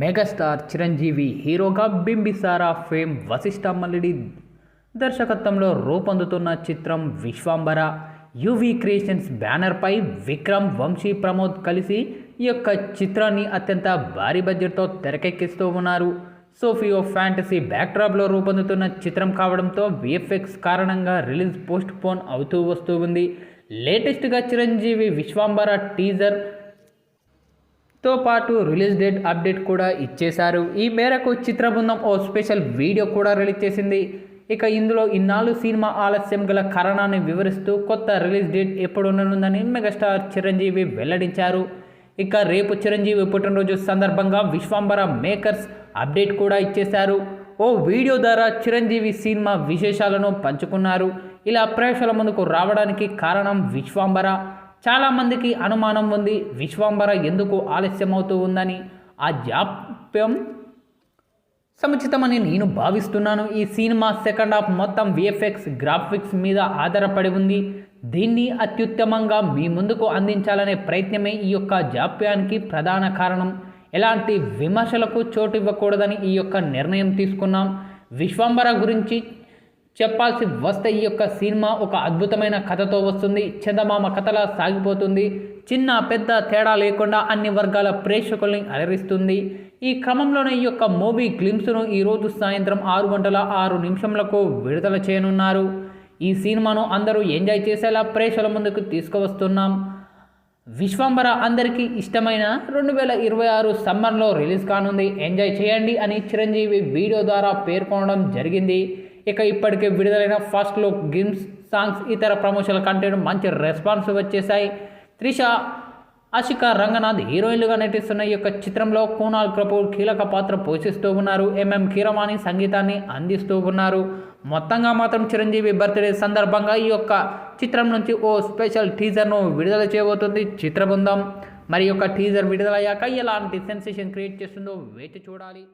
Megastar Chiranjeevi హీరోగా Bimbisara fame Vashishtha Mallidi దర్శకత్వంలో రూపొందుతున్న చిత్రం విశ్వాంబర. యువి క్రియేషన్స్ బ్యానర్పై విక్రమ్ వంశీ ప్రమోద్ కలిసి ఈ యొక్క చిత్రాన్ని అత్యంత భారీ బడ్జెట్తో తెరకెక్కిస్తూ ఉన్నారు. సోఫియో ఫ్యాంటసీ బ్యాక్డ్రాప్లో రూపొందుతున్న చిత్రం కావడంతో విఎఫ్ఎక్స్ కారణంగా రిలీజ్ పోస్ట్ పోన్ అవుతూ వస్తూ ఉంది. లేటెస్ట్గా చిరంజీవి విశ్వాంబర టీజర్ తో పాటు రిలీజ్ డేట్ అప్డేట్ కూడా ఇచ్చేశారు. ఈ మేరకు చిత్ర బృందం ఓ స్పెషల్ వీడియో కూడా రిలీజ్ చేసింది. ఇక ఇందులో ఇన్నాళ్ళు సినిమా ఆలస్యం గల కారణాన్ని వివరిస్తూ కొత్త రిలీజ్ డేట్ ఎప్పుడు ఉండనుందని మెగాస్టార్ చిరంజీవి వెల్లడించారు. ఇక రేపు చిరంజీవి పుట్టినరోజు సందర్భంగా విశ్వాంబర మేకర్స్ అప్డేట్ కూడా ఇచ్చేశారు. ఓ వీడియో ద్వారా చిరంజీవి సినిమా విశేషాలను పంచుకున్నారు. ఇలా ప్రేక్షకుల ముందుకు రావడానికి కారణం విశ్వాంబర. చాలామందికి అనుమానం ఉంది. విశ్వాంబర ఎందుకు ఆలస్యమవుతూ ఉందని? ఆ జాప్యం సముచితమని నేను భావిస్తున్నాను. ఈ సినిమా సెకండ్ హాఫ్ మొత్తం విఎఫ్ఎక్స్ గ్రాఫిక్స్ మీద ఆధారపడి ఉంది. దీన్ని అత్యుత్తమంగా మీ ముందుకు అందించాలనే ప్రయత్నమే ఈ యొక్క జాప్యానికి ప్రధాన కారణం. ఎలాంటి విమర్శలకు చోటు ఇవ్వకూడదని ఈ యొక్క నిర్ణయం తీసుకున్నాం. విశ్వంబర గురించి చెప్పాల్సి వస్తే ఈ యొక్క సినిమా ఒక అద్భుతమైన కథతో వస్తుంది. చందమామ కథలా సాగిపోతుంది. చిన్న పెద్ద తేడా లేకుండా అన్ని వర్గాల ప్రేక్షకుల్ని అలరిస్తుంది. ఈ క్రమంలోనే ఈ యొక్క మూవీ గ్లిమ్స్ను ఈరోజు సాయంత్రం ఆరు గంటల ఆరు నిమిషంలకు విడుదల చేయనున్నారు. ఈ సినిమాను అందరూ ఎంజాయ్ చేసేలా ప్రేక్షకుల ముందుకు తీసుకువస్తున్నాం. విశ్వంబర అందరికీ ఇష్టమైన రెండు వేల ఇరవై ఆరు సమ్మర్లో రిలీజ్ కానుంది. ఎంజాయ్ చేయండి అని చిరంజీవి వీడియో ద్వారా పేర్కొనడం జరిగింది. ఇక ఇప్పటికే విడుదలైన ఫస్ట్ లుక్ గేమ్స్ సాంగ్స్ ఇతర ప్రమోషన్ల కంటెంట్ మంచి రెస్పాన్స్ వచ్చేసాయి త్రిష ఆశిక రంగనాథ్ హీరోయిన్లుగా నటిస్తున్న ఈ యొక్క చిత్రంలో కూనాల్ కపూర్ కీలక పాత్ర పోషిస్తూ ఉన్నారు. ఎంఎం కీరవాణి సంగీతాన్ని అందిస్తూ ఉన్నారు. మొత్తంగా మాత్రం చిరంజీవి బర్త్డే సందర్భంగా ఈ యొక్క చిత్రం నుంచి ఓ స్పెషల్ టీజర్ను విడుదల చేయబోతుంది. చిత్రబృందం. మరి యొక్క టీజర్ విడుదలయ్యాక ఎలాంటి సెన్సేషన్ క్రియేట్ చేస్తుందో వేచి చూడాలి.